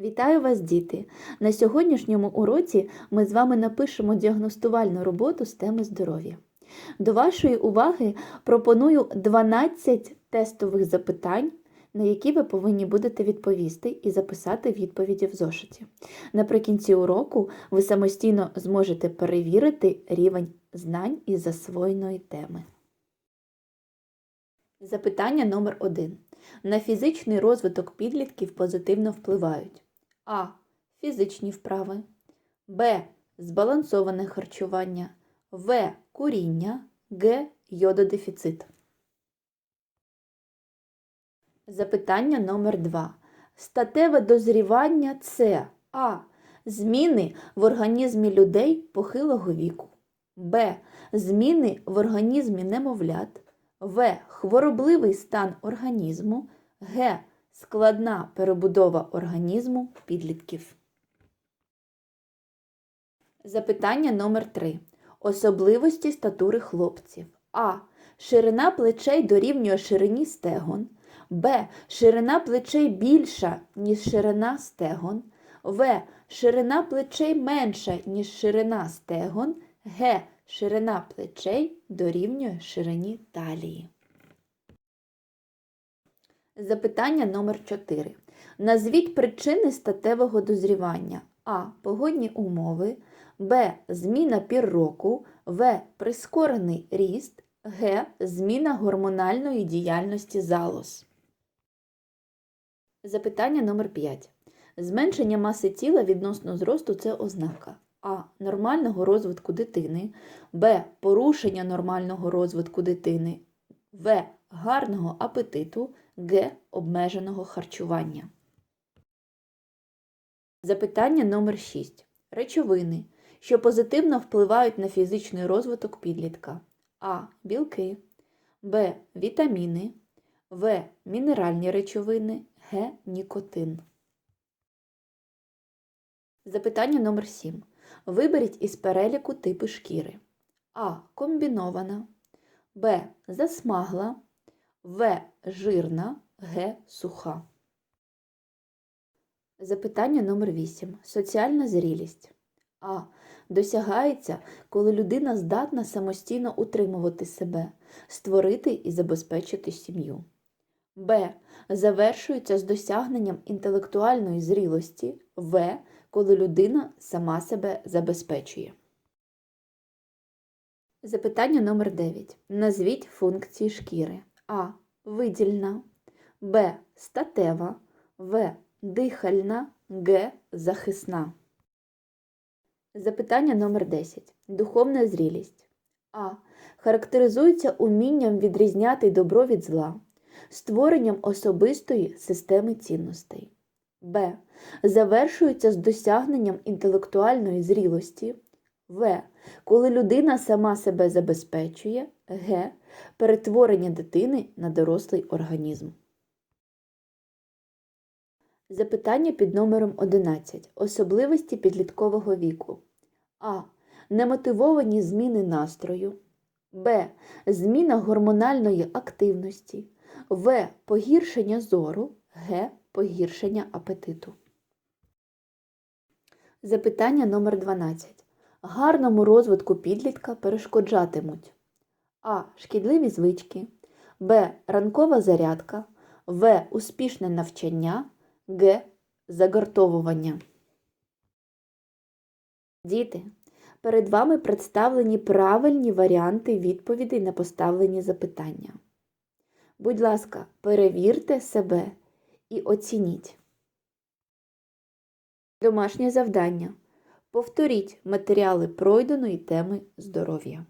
Вітаю вас, діти! На сьогоднішньому уроці ми з вами напишемо діагностувальну роботу з теми здоров'я. До вашої уваги пропоную 12 тестових запитань, на які ви повинні будете відповісти і записати відповіді в зошиті. Наприкінці уроку ви самостійно зможете перевірити рівень знань із засвоєної теми. Запитання номер 1. На фізичний розвиток підлітків позитивно впливають А. Фізичні вправи, Б. Збалансоване харчування, В. Куріння, Г. Йододефіцит. Запитання номер 2. Статеве дозрівання це А. Зміни в організмі людей похилого віку, Б. Зміни в організмі немовлят. В. Хворобливий стан організму. Г. Складна перебудова організму підлітків. Запитання номер 3. Особливості статури хлопців. А. Ширина плечей дорівнює ширині стегон. Б. Ширина плечей більша, ніж ширина стегон. В. Ширина плечей менша, ніж ширина стегон. Г. Ширина плечей дорівнює ширині талії. Запитання номер 4. Назвіть причини статевого дозрівання. А. Погодні умови. Б. Зміна пір року. В. Прискорений ріст. Г. Зміна гормональної діяльності залоз. Запитання номер 5. Зменшення маси тіла відносно зросту це ознака А. Нормального розвитку дитини, Б. Порушення нормального розвитку дитини, В. Гарного апетиту, Г. Обмеженого харчування. Запитання номер 6. Речовини, що позитивно впливають на фізичний розвиток підлітка. А. Білки, Б. Вітаміни, В. Мінеральні речовини, Г. Нікотин. Запитання номер 7. Виберіть із переліку типи шкіри. А. Комбінована, Б. Засмагла, В. Жирна, Г. Суха. Запитання номер 8. Соціальна зрілість. А. Досягається, коли людина здатна самостійно утримувати себе, створити і забезпечити сім'ю. Б. Завершується з досягненням інтелектуальної зрілості. В. Коли людина сама себе забезпечує. Запитання номер 9. Назвіть функції шкіри. А. Видільна. Б. Статева. В. Дихальна. Г. Захисна. Запитання номер 10. Духовна зрілість. А. Характеризується умінням відрізняти добро від зла, створенням особистої системи цінностей. Б. Завершується з досягненням інтелектуальної зрілості. В. Коли людина сама себе забезпечує. Г. Перетворення дитини на дорослий організм. Запитання під номером 11. Особливості підліткового віку. А. Немотивовані зміни настрою. Б. Зміна гормональної активності. В. Погіршення зору. Г. Погіршення апетиту. Запитання номер 12. Гарному розвитку підлітка перешкоджатимуть А. Шкідливі звички. Б. Ранкова зарядка. В. Успішне навчання. Г. Загартовування. Діти, перед вами представлені правильні варіанти відповідей на поставлені запитання. Будь ласка, перевірте себе і оцініть. Домашнє завдання. Повторіть матеріали пройденої теми здоров'я.